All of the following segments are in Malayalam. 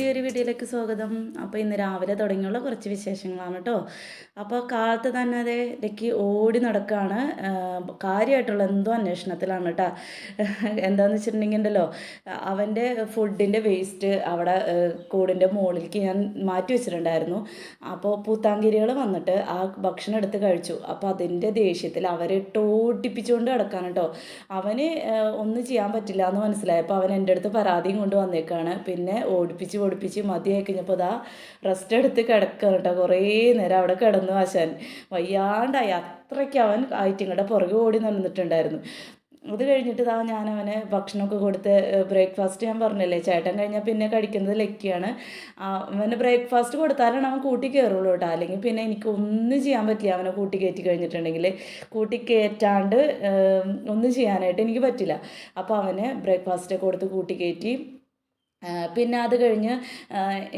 പുതിയൊരു വീഡിയോയിലേക്ക് സ്വാഗതം. അപ്പോൾ ഇന്ന് രാവിലെ തുടങ്ങിയുള്ള കുറച്ച് വിശേഷങ്ങളാണ് കേട്ടോ അപ്പോൾ കാലത്ത് തന്നെ അതേ ഇടയ്ക്ക് ഓടി നടക്കുകയാണ് കാര്യമായിട്ടുള്ള എന്തോ അന്വേഷണത്തിലാണ് കേട്ടോ എന്താണെന്ന് വെച്ചിട്ടുണ്ടെങ്കിൽ ഉണ്ടല്ലോ അവന്റെ ഫുഡിന്റെ വേസ്റ്റ് അവിടെ കൂടിന്റെ മുകളിലേക്ക് ഞാൻ മാറ്റി വെച്ചിട്ടുണ്ടായിരുന്നു. അപ്പോൾ പൂത്താങ്കിരികൾ വന്നിട്ട് ആ ഭക്ഷണം എടുത്ത് കഴിച്ചു. അപ്പോൾ അതിന്റെ ദേഷ്യത്തിൽ അവരെ ടോട്ടിപ്പിച്ചുകൊണ്ട് കിടക്കാൻ കേട്ടോ അവന് ഒന്നും ചെയ്യാൻ പറ്റില്ല എന്ന് മനസ്സിലായപ്പോൾ അവൻ എന്റെ അടുത്ത് പരാതിയും കൊണ്ട് വന്നേക്കാണ്. പിന്നെ ഓടിപ്പിച്ച് ഓടിപ്പിച്ച് മതിയായി കഴിഞ്ഞപ്പോൾ അതാ റെസ്റ്റ് എടുത്ത് കിടക്കുകയാണ് കേട്ടോ കുറേ നേരം അവിടെ കിടന്നു ആശാൻ. വയ്യാണ്ടായി. അത്രയ്ക്ക് അവൻ ആയിട്ടിങ്ങടെ പുറകെ ഓടി നടന്നിട്ടുണ്ടായിരുന്നു. അത് കഴിഞ്ഞിട്ട് ഇതാ ഞാൻ അവനെ ഭക്ഷണമൊക്കെ കൊടുത്ത് ബ്രേക്ക്ഫാസ്റ്റ് ഞാൻ പറഞ്ഞില്ലേ ചേട്ടൻ കഴിഞ്ഞാൽ പിന്നെ കഴിക്കുന്നത് ലക്കിയാണ്. അവന് ബ്രേക്ക്ഫാസ്റ്റ് കൊടുത്താലാണ് അവൻ കൂട്ടി കയറുള്ളൂ കേട്ടോ അല്ലെങ്കിൽ പിന്നെ എനിക്ക് ഒന്നും ചെയ്യാൻ പറ്റില്ല അവനെ കൂട്ടി കയറ്റി കഴിഞ്ഞിട്ടുണ്ടെങ്കിൽ. കൂട്ടി കയറ്റാണ്ട് ഒന്നും ചെയ്യാനായിട്ട് എനിക്ക് പറ്റില്ല. അപ്പോൾ അവന് ബ്രേക്ക്ഫാസ്റ്റ് കൊടുത്ത് കൂട്ടി കയറ്റി പിന്നെ അത് കഴിഞ്ഞ്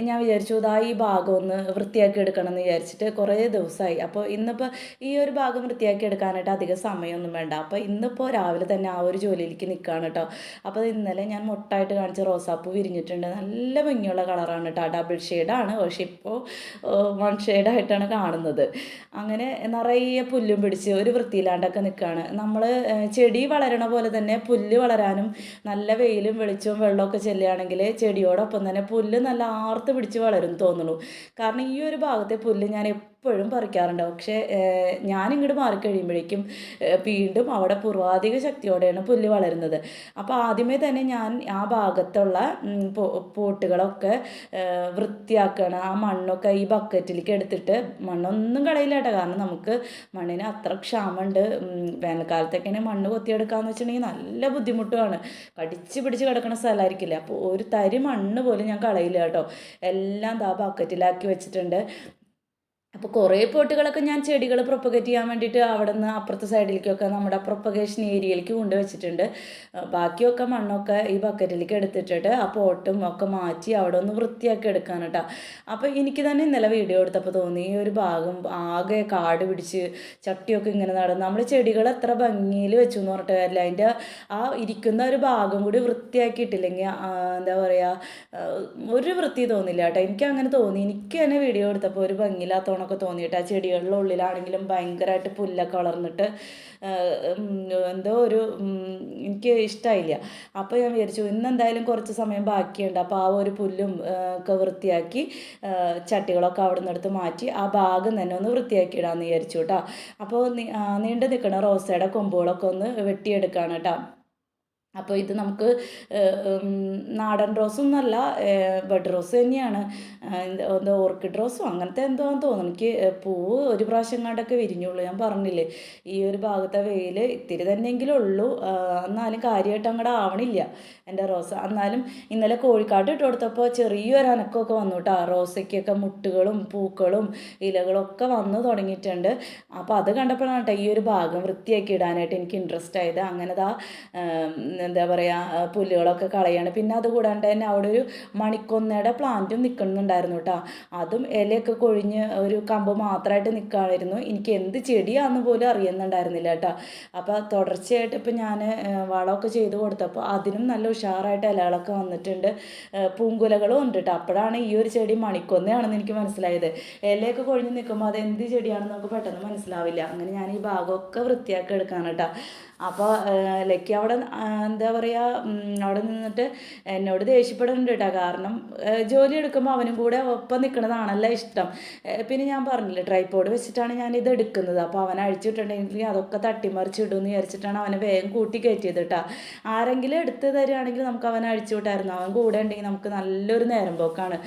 ഞാൻ വിചാരിച്ചു ഇതാ ഈ ഭാഗം ഒന്ന് വൃത്തിയാക്കി എടുക്കണം എന്ന് വിചാരിച്ചിട്ട് കുറേ ദിവസമായി അപ്പോൾ ഇന്നിപ്പോൾ ഈ ഒരു ഭാഗം വൃത്തിയാക്കി എടുക്കാനായിട്ട് അധികം സമയമൊന്നും വേണ്ട. അപ്പോൾ ഇന്നിപ്പോൾ രാവിലെ തന്നെ ആ ഒരു ജോലിയിലേക്ക് നിൽക്കുകയാണ് കേട്ടോ അപ്പോൾ ഇന്നലെ ഞാൻ മുട്ടായിട്ട് കാണിച്ച റോസാപ്പൂ വിരിഞ്ഞിട്ടുണ്ട്. നല്ല ഭംഗിയുള്ള കളറാണ് കേട്ടോ ഡബിൾ ഷെയ്ഡാണ്. പക്ഷേ ഇപ്പോൾ വൺ ഷെയ്ഡായിട്ടാണ് കാണുന്നത്. അങ്ങനെ നിറയെ പുല്ലും പിടിച്ച് ഒരു വൃത്തിയില്ലാണ്ടൊക്കെ നിൽക്കുകയാണ് നമ്മൾ ചെടി വളരണ പോലെ തന്നെ പുല്ല് വളരാനും നല്ല വെയിലും വെളിച്ചവും വെള്ളമൊക്കെ ചെല്ലുകയാണെങ്കിൽ ചെടിയോടൊപ്പം തന്നെ പുല്ല് നല്ല ആർത്ത് പിടിച്ച് വളരും തോന്നുന്നു. കാരണം ഈ ഒരു ഭാഗത്തെ പുല്ല് ഞാൻ എപ്പോഴും പറിക്കാറുണ്ട്. പക്ഷേ ഞാനിങ്ങോട്ട് മാറിക്കഴിയുമ്പോഴേക്കും വീണ്ടും അവിടെ പൂർവാധിക ശക്തിയോടെയാണ് പുല്ല് വളരുന്നത്. അപ്പോൾ ആദ്യമേ തന്നെ ഞാൻ ആ ഭാഗത്തുള്ള പോട്ടുകളൊക്കെ വൃത്തിയാക്കണം. ആ മണ്ണൊക്കെ ഈ ബക്കറ്റിലേക്ക് എടുത്തിട്ട് മണ്ണൊന്നും കളയില്ല കേട്ടോ കാരണം നമുക്ക് മണ്ണിന് അത്ര ക്ഷാമമുണ്ട്. വേനൽക്കാലത്തൊക്കെ മണ്ണ് കൊത്തിയെടുക്കാന്ന് വെച്ചിട്ടുണ്ടെങ്കിൽ നല്ല ബുദ്ധിമുട്ടുമാണ്. കടിച്ച് പിടിച്ച് കിടക്കുന്ന സ്ഥലമായിരിക്കില്ല? അപ്പോൾ ഒരു തരി മണ്ണ് പോലും ഞാൻ കളയില്ല കേട്ടോ. എല്ലാം ദാ ബക്കറ്റിലാക്കി വെച്ചിട്ടുണ്ട്. അപ്പോൾ കുറേ പോട്ടുകളൊക്കെ ഞാൻ ചെടികൾ പ്രൊപ്പഗേറ്റ് ചെയ്യാൻ വേണ്ടിയിട്ട് അവിടെ നിന്ന് അപ്പുറത്തെ സൈഡിലേക്കൊക്കെ നമ്മുടെ പ്രൊപ്പഗേഷൻ ഏരിയയിലേക്ക് കൊണ്ടുവച്ചിട്ടുണ്ട്. ബാക്കിയൊക്കെ മണ്ണൊക്കെ ഈ ബക്കറ്റിലേക്ക് എടുത്തിട്ടിട്ട് ആ പോട്ടും ഒക്കെ മാറ്റി അവിടെ ഒന്ന് വൃത്തിയാക്കി എടുക്കാൻ കേട്ടോ അപ്പോൾ എനിക്ക് തന്നെ ഇന്നലെ വീഡിയോ എടുത്തപ്പോൾ തോന്നി ഈ ഒരു ഭാഗം ആകെ കാട് പിടിച്ച് ചട്ടിയൊക്കെ ഇങ്ങനെ നടന്നു നമ്മൾ ചെടികൾ എത്ര ഭംഗിയിൽ വെച്ചു എന്ന് പറഞ്ഞിട്ട് കാര്യമില്ല അതിന്റെ ആ ഇരിക്കുന്ന ഒരു ഭാഗം കൂടി വൃത്തിയാക്കിയിട്ടില്ലെങ്കിൽ എന്താ പറയുക ഒരു വൃത്തി തോന്നില്ല കേട്ടോ എനിക്ക് അങ്ങനെ തോന്നി. എനിക്ക് തന്നെ വീഡിയോ എടുത്തപ്പോൾ ഒരു ഭംഗിയില്ലാത്തവണ്ണം എന്നൊക്കെ തോന്നിയിട്ട് ആ ചെടികളുടെ ഉള്ളിലാണെങ്കിലും ഭയങ്കരമായിട്ട് പുല്ലൊക്കെ വളർന്നിട്ട് എന്തോ ഒരു എനിക്ക് ഇഷ്ടമായില്ല അപ്പോൾ ഞാൻ വിചാരിച്ചു ഇന്നെന്തായാലും കുറച്ച് സമയം ബാക്കിയുണ്ട്. അപ്പോൾ ആ ഒരു പുല്ലും ഒക്കെ വൃത്തിയാക്കി ചട്ടികളൊക്കെ അവിടെ നിന്നെടുത്ത് മാറ്റി ആ ഭാഗം തന്നെ ഒന്ന് വൃത്തിയാക്കി ഇടാമെന്ന് വിചാരിച്ചു കേട്ടോ. അപ്പോൾ നീണ്ടു നിൽക്കുന്ന റോസയുടെ കൊമ്പുകളൊക്കെ ഒന്ന് വെട്ടിയെടുക്കുകയാണ് കേട്ടോ. അപ്പോൾ ഇത് നമുക്ക് നാടൻ റോസൊന്നുമല്ല ബഡ് റോസ് തന്നെയാണ്. എന്തോ ഓർക്കിഡ് റോസോ അങ്ങനത്തെ എന്തോ തോന്നുന്നു. എനിക്ക് പൂവ് ഒരു പ്രാവശ്യം കണ്ടൊക്കെ വിരിഞ്ഞുള്ളൂ. ഞാൻ പറഞ്ഞില്ലേ ഈ ഒരു ഭാഗത്തെ വെയിൽ ഇത്തിരി തന്നെയെങ്കിലും ഉള്ളൂ. എന്നാലും കാര്യമായിട്ട് അങ്ങോട്ട് ആവണില്ല എന്റെ റോസ്. എന്നാലും ഇന്നലെ കോഴിക്കാട്ട് ഇട്ട് കൊടുത്തപ്പോൾ ചെറിയൊരു അനക്കമൊക്കെ വന്നു കേട്ടോ. റോസയ്ക്കൊക്കെ മുട്ടുകളും പൂക്കളും ഇലകളൊക്കെ വന്നു തുടങ്ങിയിട്ടുണ്ട്. അപ്പോൾ അത് കണ്ടപ്പോഴാണ് കേട്ടോ ഈ ഒരു ഭാഗം വൃത്തിയാക്കി ഇടാനായിട്ട് എനിക്ക് ഇൻട്രസ്റ്റ് ആയത്. അങ്ങനെ ദാ എന്താ പറയുക പുല്ലുകളൊക്കെ കളയാണ്. പിന്നെ അതുകൂടാണ്ട് തന്നെ അവിടെ ഒരു മണിക്കൊന്നയുടെ പ്ലാന്റും നിൽക്കുന്നുണ്ടായിരുന്നു കേട്ടോ അതും ഇലയൊക്കെ കൊഴിഞ്ഞ് ഒരു കമ്പ് മാത്രമായിട്ട് നിൽക്കുകയായിരുന്നു എനിക്ക് എന്ത് ചെടിയാണെന്ന് പോലും അറിയുന്നുണ്ടായിരുന്നില്ല കേട്ടോ അപ്പോൾ തുടർച്ചയായിട്ട് ഇപ്പോൾ ഞാൻ വളമൊക്കെ ചെയ്ത് കൊടുത്തപ്പോൾ അതിനും നല്ല ഉഷാറായിട്ട് ഇലകളൊക്കെ വന്നിട്ടുണ്ട്. പൂങ്കുലകളും ഉണ്ട് കേട്ടോ അപ്പോഴാണ് ഈ ഒരു ചെടി മണിക്കൊന്നയാണെന്ന് എനിക്ക് മനസ്സിലായത്. ഇലയൊക്കെ കൊഴിഞ്ഞ് നിൽക്കുമ്പോൾ അത് എന്ത് ചെടിയാണെന്ന് നമുക്ക് പെട്ടെന്ന് മനസ്സിലാവില്ല. അങ്ങനെ ഞാൻ ഈ ഭാഗമൊക്കെ വൃത്തിയാക്കി എടുക്കാണ് കേട്ടോ അപ്പോൾ ലക്കി അവിടെ എന്താ പറയുക അവിടെ നിന്നിട്ട് എന്നോട് ദേഷ്യപ്പെടുന്നുണ്ട് കേട്ടോ കാരണം ജോലി എടുക്കുമ്പോൾ അവനും കൂടെ ഒപ്പം നിൽക്കുന്നതാണല്ലോ ഇഷ്ടം. പിന്നെ ഞാൻ പറഞ്ഞില്ലേ ട്രൈപ്പോഡ് വെച്ചിട്ടാണ് ഞാൻ ഇത് എടുക്കുന്നത്. അപ്പോൾ അവൻ അഴിച്ചിട്ടുണ്ടെങ്കിൽ അതൊക്കെ തട്ടിമറിച്ചിടുമെന്ന് വിചാരിച്ചിട്ടാണ് അവനെ വേഗം കൂട്ടി കയറ്റിയത് കേട്ടോ ആരെങ്കിലും എടുത്ത് തരികയാണെങ്കിൽ നമുക്ക് അവനെ അഴിച്ചു വിട്ടായിരുന്നു. അവൻ കൂടെ ഉണ്ടെങ്കിൽ നമുക്ക് നല്ലൊരു നേരം പോക്കാണ്.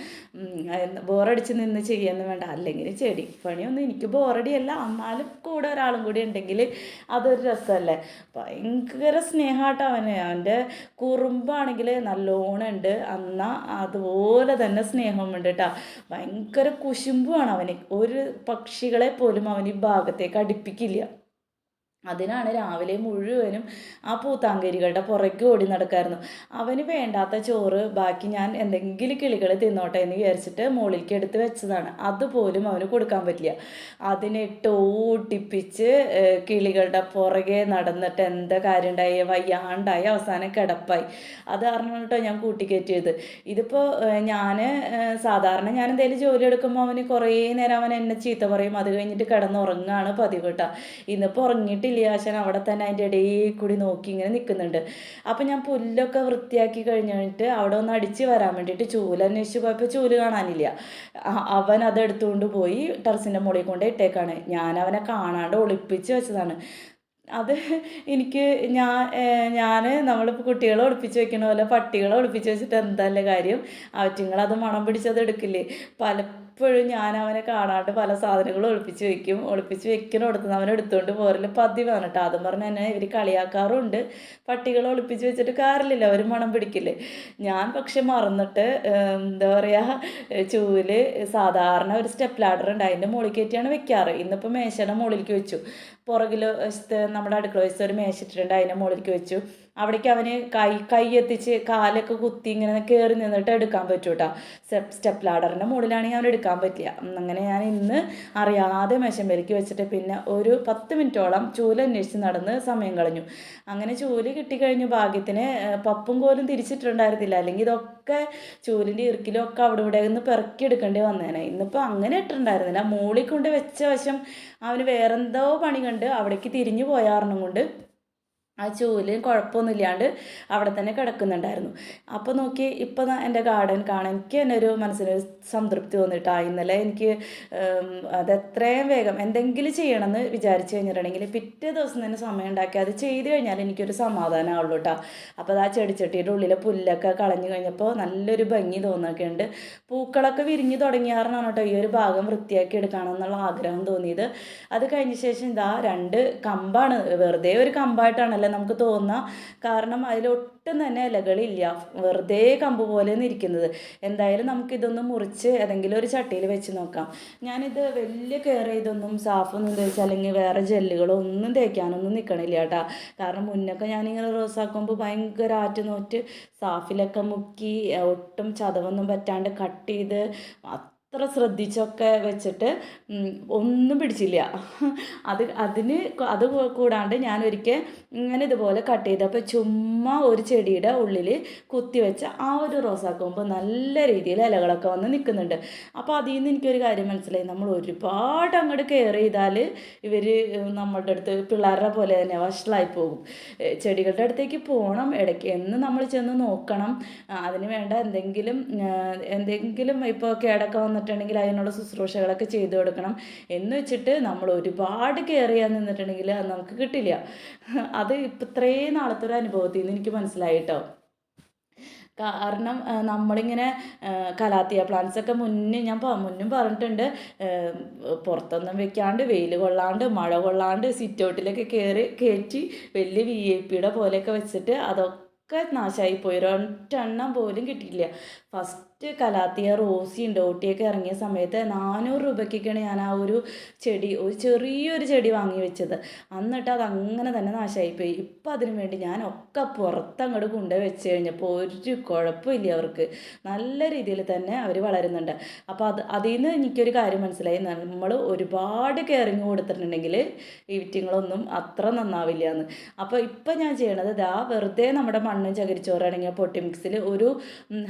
ബോറടിച്ച് നിന്ന് ചെയ്യുന്നു വേണ്ട. അല്ലെങ്കിൽ ചെടി പണിയൊന്നും എനിക്ക് ബോറടിയല്ല. എന്നാലും കൂടെ ഒരാളും കൂടി ഉണ്ടെങ്കിൽ അതൊരു രസമല്ലേ. ഭയങ്കര സ്നേഹമാട്ടോ അവന്. അവന്റെ കുറുമ്പാണെങ്കിൽ നല്ലോണം ഉണ്ട്. എന്നാൽ അതുപോലെ തന്നെ സ്നേഹമുണ്ട് കേട്ടോ ഭയങ്കര കുശുമ്പുമാണ് അവന്. ഒരു പക്ഷികളെ പോലും അവൻ ഈ ഭാഗത്തേക്ക് അടുപ്പിക്കില്ല. അതിനാണ് രാവിലെ മുഴുവനും ആ പൂത്താങ്കരികളുടെ പുറകെ ഓടി നടക്കായിരുന്നു. അവന് വേണ്ടാത്ത ചോറ് ബാക്കി ഞാൻ എന്തെങ്കിലും കിളികൾ തിന്നോട്ടെ എന്ന് വിചാരിച്ചിട്ട് മുകളിലേക്ക് എടുത്ത് വെച്ചതാണ്. അതുപോലും അവന് കൊടുക്കാൻ പറ്റില്ല. അതിനിട്ട് ഓട്ടിപ്പിച്ച് കിളികളുടെ പുറകെ നടന്നിട്ട് എന്താ കാര്യം ഉണ്ടായി? വയ്യാണ്ടായി. അവസാനം കിടപ്പായി. അത് കേട്ടോ ഞാൻ കൂട്ടിക്കയറ്റിയത്. ഇതിപ്പോൾ ഞാൻ സാധാരണ ഞാൻ എന്തെങ്കിലും ജോലി എടുക്കുമ്പോൾ അവന് കുറേ നേരം അവൻ എന്നെ ചീത്ത പറയും. അത് കഴിഞ്ഞിട്ട് കിടന്നുറങ്ങാണ് പതിവ് കേട്ടോ. ഇന്നിപ്പോൾ ഉറങ്ങിയിട്ടില്ല. ആശാൻ അവിടെ തന്നെ അതിന്റെ ഇടയിൽ കൂടി നോക്കി ഇങ്ങനെ നിൽക്കുന്നുണ്ട്. അപ്പം ഞാൻ പുല്ലൊക്കെ വൃത്തിയാക്കി കഴിഞ്ഞിട്ട് അവിടെ ഒന്ന് അടിച്ച് വരാൻ വേണ്ടിയിട്ട് ചൂൽ അന്വേഷിച്ച് പോയപ്പോൾ ചൂൽ കാണാനില്ല. അവൻ അത് എടുത്തുകൊണ്ട് പോയി ടെറസിന്റെ മുകളിൽ കൊണ്ട് ഇട്ടേക്കാണ്. ഞാൻ അവനെ കാണാണ്ട് ഒളിപ്പിച്ച് വെച്ചതാണ്. അത് എനിക്ക് ഞാൻ ഞാൻ നമ്മളിപ്പോൾ കുട്ടികളെ ഒളിപ്പിച്ച് വെക്കണ പോലെ പട്ടികളെ ഒളിപ്പിച്ച് വെച്ചിട്ട് എന്തല്ലേ കാര്യം? അവറ്റുങ്ങളത് മണം പിടിച്ചത് എടുക്കില്ലേ? പലപ്പോഴും ഞാൻ അവനെ കാണാണ്ട് പല സാധനങ്ങളും ഒളിപ്പിച്ച് വെക്കും. ഒളിപ്പിച്ച് വെക്കണോടത്ത് അവൻ എടുത്തുകൊണ്ട് പോരൽ പതിവാണ് കേട്ടോ. അതും പറഞ്ഞ് തന്നെ ഇവർ കളിയാക്കാറുണ്ട്. പട്ടികളെ ഒളിപ്പിച്ച് വെച്ചിട്ട് കാര്യമില്ല. അവർ മണം പിടിക്കില്ലേ? ഞാൻ പക്ഷെ മറന്നിട്ട് എന്താ പറയുക ചൂൽ സാധാരണ ഒരു സ്റ്റെപ്പ് ലാഡർ ഉണ്ട്. അതിന്റെ മുകളിൽ കയറ്റിയാണ് വെക്കാറ്. ഇന്നിപ്പോൾ മേശയുടെ മുകളിലേക്ക് വെച്ചു. പുറകിൽ നമ്മുടെ അടുക്കള വശത്ത് ഒരു മേശ ഇട്ടിട്ടുണ്ട്. അതിന്റെ മുകളിലേക്ക് വെച്ചു. അവിടേക്ക് അവന് കൈ കൈ എത്തിച്ച് കാലൊക്കെ കുത്തി ഇങ്ങനെ കയറി നിന്നിട്ട് എടുക്കാൻ പറ്റൂ കേട്ടോ സ്റ്റെപ്പ് ലാഡറിന്റെ മുകളിലാണെങ്കിൽ അവൻ എടുക്കാൻ പറ്റില്ല. അങ്ങനെ ഞാൻ ഇന്ന് അറിയാതെ മേശമ്പേലേക്ക് വെച്ചിട്ട് പിന്നെ ഒരു പത്ത് മിനിറ്റോളം ചൂൽ അന്വേഷിച്ച് നടന്ന് സമയം കളഞ്ഞു. അങ്ങനെ ചൂൽ കിട്ടിക്കഴിഞ്ഞു ഭാഗ്യത്തിന് പപ്പും കോലും തിരിച്ചിട്ടുണ്ടായിരുന്നില്ല അല്ലെങ്കിൽ ഇതൊക്കെ ചൂലിന്റെ ഇറുക്കിലും ഒക്കെ അവിടെ ഇവിടെ നിന്ന് പെറുക്കി എടുക്കേണ്ടി വന്നേനെ. ഇന്നിപ്പോൾ അങ്ങനെ ഇട്ടിട്ടുണ്ടായിരുന്നില്ല. മൂളിക്കൊണ്ട് വെച്ച വശം അവന് വേറെന്തോ പണി കണ്ട് അവിടേക്ക് തിരിഞ്ഞു പോയാറിനും കൊണ്ട് ആ ചൂൽ കുഴപ്പമൊന്നുമില്ലാണ്ട് അവിടെ തന്നെ കിടക്കുന്നുണ്ടായിരുന്നു. അപ്പോൾ നോക്കി ഇപ്പം എന്റെ ഗാർഡൻ കാണാൻ എനിക്ക് തന്നെ ഒരു മനസ്സിനൊരു സംതൃപ്തി തോന്നിയിട്ടാ ഇന്നലെ എനിക്ക് അത് എത്രയും വേഗം എന്തെങ്കിലും ചെയ്യണമെന്ന് വിചാരിച്ചു കഴിഞ്ഞിട്ടുണ്ടെങ്കിൽ പിറ്റേ ദിവസം തന്നെ സമയം ഉണ്ടാക്കി അത് ചെയ്ത് കഴിഞ്ഞാൽ എനിക്കൊരു സമാധാനമാവുള്ളൂ കേട്ടോ അപ്പോൾ അത് ആ ചെടിച്ചട്ടിയുടെ ഉള്ളിലെ പുല്ലൊക്കെ കളഞ്ഞു കഴിഞ്ഞപ്പോൾ നല്ലൊരു ഭംഗി തോന്നുകയൊക്കെ ഉണ്ട്. പൂക്കളൊക്കെ വിരിഞ്ഞു തുടങ്ങിയാറാണ് കേട്ടോ ഈ ഒരു ഭാഗം വൃത്തിയാക്കി എടുക്കണമെന്നുള്ള ആഗ്രഹം തോന്നിയത്. അത് കഴിഞ്ഞ ശേഷം ഇതാ രണ്ട് കമ്പാണ് വെറുതെ ഒരു കമ്പായിട്ടാണല്ലോ നമുക്ക് തോന്നുക കാരണം അതിലൊട്ടും തന്നെ ഇലകളില്ല. വെറുതെ കമ്പ് പോലെ ഇരിക്കുന്നത്. എന്തായാലും നമുക്കിതൊന്ന് മുറിച്ച് ഏതെങ്കിലും ഒരു ചട്ടിയിൽ വെച്ച് നോക്കാം. ഞാനിത് വലിയ കെയർ ചെയ്തൊന്നും സാഫൊന്നും തേച്ച് അല്ലെങ്കിൽ വേറെ ജെല്ലുകളോ ഒന്നും തേക്കാനൊന്നും നിൽക്കണില്ല കേട്ടാ. കാരണം മുന്നൊക്കെ ഞാനിങ്ങനെ റോസാക്കുമ്പോൾ ഭയങ്കര ആറ്റ് നോറ്റ് സാഫിലൊക്കെ മുക്കി ഒട്ടും ചതവൊന്നും പറ്റാണ്ട് കട്ട് ചെയ്ത് അത്ര ശ്രദ്ധിച്ചൊക്കെ വെച്ചിട്ട് ഒന്നും പിടിച്ചില്ല. അത് അതിന് അത് കൂടാണ്ട് ഞാൻ ഒരിക്കൽ ഇങ്ങനെ ഇതുപോലെ കട്ട് ചെയ്തപ്പോൾ ചുമ്മാ ഒരു ചെടിയുടെ ഉള്ളിൽ കുത്തി വെച്ച ആ ഒരു റോസാക്കൊമ്പ് നല്ല രീതിയിൽ ഇലകളൊക്കെ വന്ന് നിൽക്കുന്നുണ്ട് അപ്പോൾ അതിൽ നിന്ന് എനിക്കൊരു കാര്യം മനസ്സിലായി. നമ്മൾ ഒരുപാട് അങ്ങോട്ട് കെയർ ചെയ്താൽ ഇവർ നമ്മളുടെ അടുത്ത് പിള്ളേരുടെ പോലെ തന്നെ വഷളായി പോകും. ചെടികളുടെ അടുത്തേക്ക് പോകണം ഇടയ്ക്ക് എന്ന് നമ്മൾ ചെന്ന് നോക്കണം. അതിന് വേണ്ട എന്തെങ്കിലും എന്തെങ്കിലും ഇപ്പോൾ കേടൊക്കെ വന്നിട്ടുണ്ടെങ്കിൽ അതിനുള്ള ശുശ്രൂഷകളൊക്കെ ചെയ്തു കൊടുക്കണം. എന്ന് വെച്ചിട്ട് നമ്മൾ ഒരുപാട് കെയർ ചെയ്യാൻ നിന്നിട്ടുണ്ടെങ്കിൽ അത് നമുക്ക് കിട്ടില്ല. അത് ഇപ്പം ഇത്രയും നാളത്തെ ഒരു അനുഭവത്തിൽ നിന്ന് എനിക്ക് മനസ്സിലായിട്ടോ. കാരണം നമ്മളിങ്ങനെ കലാത്തിയ പ്ലാന്റ്സ് ഒക്കെ മുന്നേ ഞാൻ മുന്നും പറഞ്ഞിട്ടുണ്ട്. പുറത്തൊന്നും വെക്കാണ്ട് വെയിൽ കൊള്ളാണ്ട് മഴ കൊള്ളാണ്ട് സിറ്റ് ഔട്ടിലൊക്കെ കയറി കയറ്റി വലിയ വി ഐ പിയുടെ പോലെയൊക്കെ വെച്ചിട്ട് അതൊക്കെ നാശമായി പോയി. ഒരൊറ്റെണ്ണം പോലും കിട്ടിയില്ല. ഫസ്റ്റ് കലാത്തിയ റോസിയും ഡോട്ടിയൊക്കെ ഇറങ്ങിയ സമയത്ത് നാനൂറ് രൂപയ്ക്കൊക്കെയാണ് ഞാൻ ആ ഒരു ചെടി ഒരു ചെറിയൊരു ചെടി വാങ്ങി വെച്ചത്. എന്നിട്ട് അത് അങ്ങനെ തന്നെ നാശമായിപ്പോയി ഇപ്പം അതിനു വേണ്ടി ഞാൻ ഒക്കെ പുറത്തങ്ങോട്ട് കൊണ്ടു വെച്ച് കഴിഞ്ഞപ്പോൾ ഒരു കുഴപ്പമില്ല അവർക്ക്. നല്ല രീതിയിൽ തന്നെ അവർ വളരുന്നുണ്ട്. അപ്പോൾ അത് അതിൽ നിന്ന് എനിക്കൊരു കാര്യം മനസ്സിലായി. നമ്മൾ ഒരുപാട് കെയറിങ് കൊടുത്തിട്ടുണ്ടെങ്കിൽ ഈ വിറ്റിങ്ങളൊന്നും അത്ര നന്നാവില്ല എന്ന് അപ്പോൾ ഇപ്പം ഞാൻ ചെയ്യണത് ഇതാ വെറുതെ നമ്മുടെ മണ്ണും ചകിരിച്ചോറടങ്ങിയ പൊട്ടി മിക്സിൽ ഒരു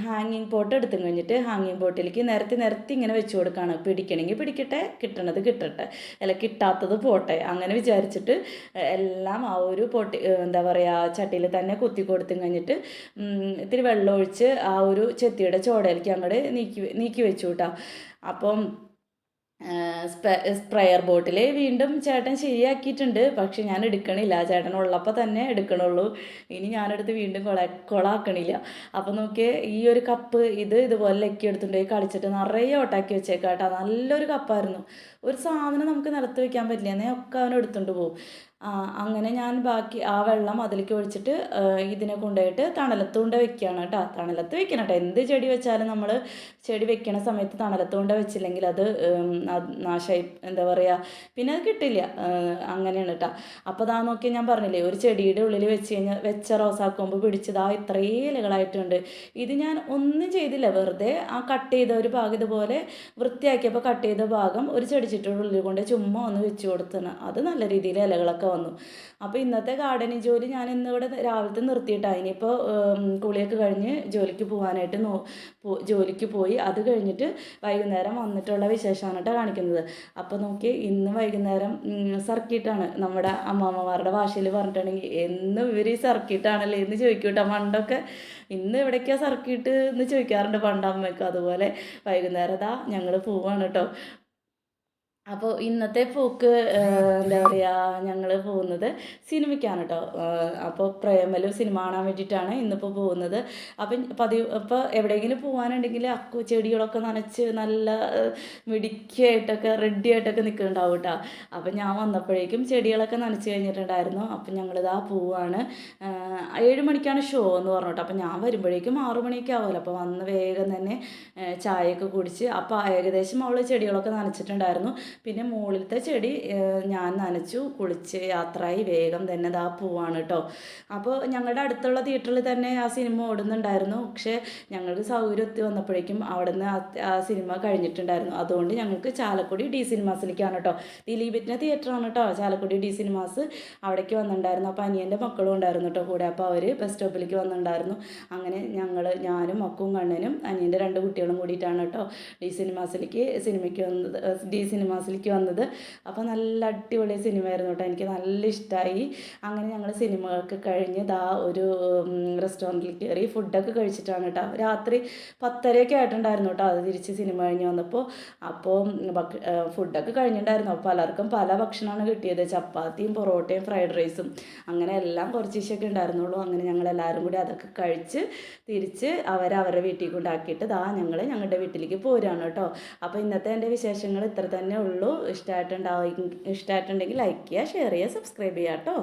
ഹാങ്ങിങ് പോട്ട് എടുത്തു കഴിഞ്ഞിട്ട് ഹാങ്ങിങ് ബോട്ടിലേക്ക് നിരത്തി നിരത്തി ഇങ്ങനെ വെച്ച് കൊടുക്കുകയാണ് പിടിക്കണമെങ്കിൽ പിടിക്കട്ടെ കിട്ടണത് കിട്ടട്ടെ അല്ല കിട്ടാത്തത് പോട്ടെ. അങ്ങനെ വിചാരിച്ചിട്ട് എല്ലാം ആ ഒരു പൊട്ടി എന്താ പറയുക ചട്ടിയിൽ തന്നെ കുത്തി കൊടുത്തും കഴിഞ്ഞിട്ട് ഇത്തിരി വെള്ളം ഒഴിച്ച് ആ ഒരു ചെത്തിയുടെ ചോടയിലേക്ക് അങ്ങോട്ട് നീക്കി നീക്കി വെച്ചു കേട്ടോ അപ്പം സ്പ്രെയർ ബോട്ടിൽ വീണ്ടും ചേട്ടൻ ശരിയാക്കിയിട്ടുണ്ട്. പക്ഷെ ഞാൻ എടുക്കണില്ല. ചേട്ടൻ ഉള്ളപ്പോൾ തന്നെ എടുക്കണുള്ളൂ. ഇനി ഞാനെടുത്ത് വീണ്ടും കൊള കൊളാക്കണില്ല. അപ്പോൾ നോക്കിയേ ഈ ഒരു കപ്പ് ഇത് ഇതുപോലെ ലക്കി ഈ കളിച്ചിട്ട് നിറയെ ഓട്ടാക്കി വെച്ചേക്കാട്ടോ. നല്ലൊരു കപ്പായിരുന്നു ഒരു സാധനം നമുക്ക് നിലത്ത് വെക്കാൻ പറ്റില്ല. എന്നേ ഒക്കെ അവൻ എടുത്തുകൊണ്ട് പോകും. അങ്ങനെ ഞാൻ ബാക്കി ആ വെള്ളം അതിലേക്ക് ഒഴിച്ചിട്ട് ഇതിനെ കൊണ്ടുപോയിട്ട് തണലത്ത് കൊണ്ട് വെക്കുകയാണ് കേട്ടോ. തണലത്ത് വെക്കണം കേട്ടോ. എന്ത് ചെടി വെച്ചാലും നമ്മൾ ചെടി വെക്കണ സമയത്ത് തണലത്ത് കൊണ്ട് വെച്ചില്ലെങ്കിൽ അത് നാശമായി എന്താ പറയുക പിന്നെ അത് കിട്ടില്ല. അങ്ങനെയാണ് കേട്ടോ. അപ്പോൾ അതാ നോക്കി ഞാൻ പറഞ്ഞില്ലേ ഒരു ചെടിയുടെ ഉള്ളിൽ വെച്ച് കഴിഞ്ഞാൽ വെച്ച റോസാക്കൊമ്പ് പിടിച്ചതാ ഇത്രയും ഇലകളായിട്ടുണ്ട്. ഇത് ഞാൻ ഒന്നും ചെയ്തില്ല. വെറുതെ ആ കട്ട് ചെയ്ത ഒരു ഭാഗം ഇതുപോലെ വൃത്തിയാക്കിയപ്പോൾ കട്ട് ചെയ്ത ഭാഗം ഒരു ചെടി ഉള്ളിൽ കൊണ്ട് ചുമ്മാ ഒന്ന് വെച്ച് കൊടുത്തതാണ്. അത് നല്ല രീതിയിൽ ഇലകളൊക്കെ വന്നു. അപ്പോൾ ഇന്നത്തെ ഗാർഡനിങ് ജോലി ഞാൻ ഇന്നിവിടെ രാവിലത്തെ നിർത്തിയിട്ടാണ് ഇനിയിപ്പോൾ കുളിയൊക്കെ കഴിഞ്ഞ് ജോലിക്ക് പോകാനായിട്ട് നോ ജോലിക്ക് പോയി. അത് കഴിഞ്ഞിട്ട് വൈകുന്നേരം വന്നിട്ടുള്ള വിശേഷമാണ് കേട്ടോ കാണിക്കുന്നത്. അപ്പോൾ നോക്കി ഇന്ന് വൈകുന്നേരം സർക്കിട്ടാണ് നമ്മുടെ അമ്മാമ്മമാരുടെ ഭാഷയിൽ പറഞ്ഞിട്ടുണ്ടെങ്കിൽ എന്നും ഇവർ ഈ സർക്കിട്ടാണല്ലേ എന്ന് ചോദിക്കും കേട്ടോ പണ്ടൊക്കെ ഇന്ന് എവിടേക്കാണ് സർക്കിട്ട് എന്ന് ചോദിക്കാറുണ്ട് പണ്ട് അമ്മയ്ക്ക്. അതുപോലെ വൈകുന്നേരം ദാ ഞങ്ങൾ പോവാണ് കേട്ടോ അപ്പോൾ ഇന്നത്തെ പോക്ക് എന്താ പറയുക ഞങ്ങൾ പോകുന്നത് സിനിമയ്ക്കാണ് കേട്ടോ അപ്പോൾ പ്രേമലു സിനിമ കാണാൻ വേണ്ടിയിട്ടാണ് ഇന്നിപ്പോൾ പോകുന്നത്. അപ്പം പതിവ് ഇപ്പോൾ എവിടെയെങ്കിലും പോകാനുണ്ടെങ്കിൽ അക്കു ചെടികളൊക്കെ നനച്ച് നല്ല മിടിക്കായിട്ടൊക്കെ മിടുക്കിയായിട്ടൊക്കെ റെഡി ആയിട്ടൊക്കെ നിൽക്കുന്നുണ്ടാവും കേട്ടോ അപ്പം ഞാൻ വന്നപ്പോഴേക്കും ചെടികളൊക്കെ നനച്ച് കഴിഞ്ഞിട്ടുണ്ടായിരുന്നു. അപ്പം ഞങ്ങളിതാ പോവാണ്. ഏഴ് മണിക്കാണ് ഷോ എന്ന് പറഞ്ഞു കേട്ടോ അപ്പം ഞാൻ വരുമ്പോഴേക്കും ആറു മണിയൊക്കെ ആവുമല്ലോ. അപ്പോൾ വന്ന് വേഗം തന്നെ ചായയൊക്കെ കുടിച്ച് അപ്പോൾ ഏകദേശം അവൾ ചെടികളൊക്കെ നനച്ചിട്ടുണ്ടായിരുന്നു. പിന്നെ മുകളിലത്തെ ചെടി ഞാൻ നനച്ചു കുളിച്ച് യാത്രയായി വേഗം തന്നെ ദാ പോവാണ് കേട്ടോ അപ്പോൾ ഞങ്ങളുടെ അടുത്തുള്ള തിയേറ്ററിൽ തന്നെ ആ സിനിമ ഓടുന്നുണ്ടായിരുന്നു. പക്ഷേ ഞങ്ങൾക്ക് സൗകര്യം ഒത്തി വന്നപ്പോഴേക്കും അവിടെ നിന്ന് ആ സിനിമ കഴിഞ്ഞിട്ടുണ്ടായിരുന്നു. അതുകൊണ്ട് ഞങ്ങൾക്ക് ചാലക്കുടി ഡി സിനിമാസിലേക്കാണ് കേട്ടോ ദിലീപിന്റെ തിയേറ്ററാണ് കേട്ടോ ചാലക്കുടി ഡി സിനിമാസ് അവിടേക്ക് വന്നിട്ടുണ്ടായിരുന്നു. അപ്പോൾ അനിയന്റെ മക്കളും ഉണ്ടായിരുന്നു കേട്ടോ കൂടെ. അപ്പോൾ അവർ ബസ് സ്റ്റോപ്പിലേക്ക് വന്നിട്ടുണ്ടായിരുന്നു. അങ്ങനെ ഞങ്ങൾ ഞാനും മക്കും കണ്ണനും അനിയന്റെ രണ്ട് കുട്ടികളും കൂടിയിട്ടാണ് കേട്ടോ ഡി സിനിമാസിലേക്ക് സിനിമയ്ക്ക് വന്നത് ഡി സിനിമാസിലേക്ക് വന്നത്. അപ്പോൾ നല്ല അടിപൊളി സിനിമയായിരുന്നു കേട്ടോ. എനിക്ക് നല്ല ഇഷ്ടമായി അങ്ങനെ ഞങ്ങൾ സിനിമകൾക്ക് കഴിഞ്ഞ് ദാ ഒരു റെസ്റ്റോറന്റിൽ കയറി ഫുഡൊക്കെ കഴിച്ചിട്ടാണ് കേട്ടോ. രാത്രി പത്തരയൊക്കെ ആയിട്ടുണ്ടായിരുന്നു കേട്ടോ. അത് തിരിച്ച് സിനിമ കഴിഞ്ഞ് വന്നപ്പോൾ അപ്പോൾ ഫുഡൊക്കെ കഴിഞ്ഞിട്ടുണ്ടായിരുന്നു. അപ്പോൾ പലർക്കും പല ഭക്ഷണമാണ് കിട്ടിയത്. ചപ്പാത്തിയും പൊറോട്ടയും ഫ്രൈഡ് റൈസും അങ്ങനെ എല്ലാം കുറച്ച് ഇഷ്യൊക്കെ ഉണ്ടായിരുന്നുള്ളൂ. അങ്ങനെ ഞങ്ങൾ എല്ലാവരും കൂടി അതൊക്കെ കഴിച്ച് തിരിച്ച് അവരവരുടെ വീട്ടിൽ കൊണ്ടാക്കിയിട്ട് ദാ ഞങ്ങൾ ഞങ്ങളുടെ വീട്ടിലേക്ക് പോരുകയാണ് കേട്ടോ. അപ്പോൾ ഇന്നത്തെ എന്റെ വിശേഷങ്ങൾ ഇത്ര തന്നെ ഉള്ളൂ ഇഷ്ടമായിട്ടുണ്ടാവും ഇഷ്ടമായിട്ടുണ്ടെങ്കിൽ ലൈക്ക് ചെയ്യുക ഷെയർ ചെയ്യുക സബ്സ്ക്രൈബ് ചെയ്യുക കേട്ടോ.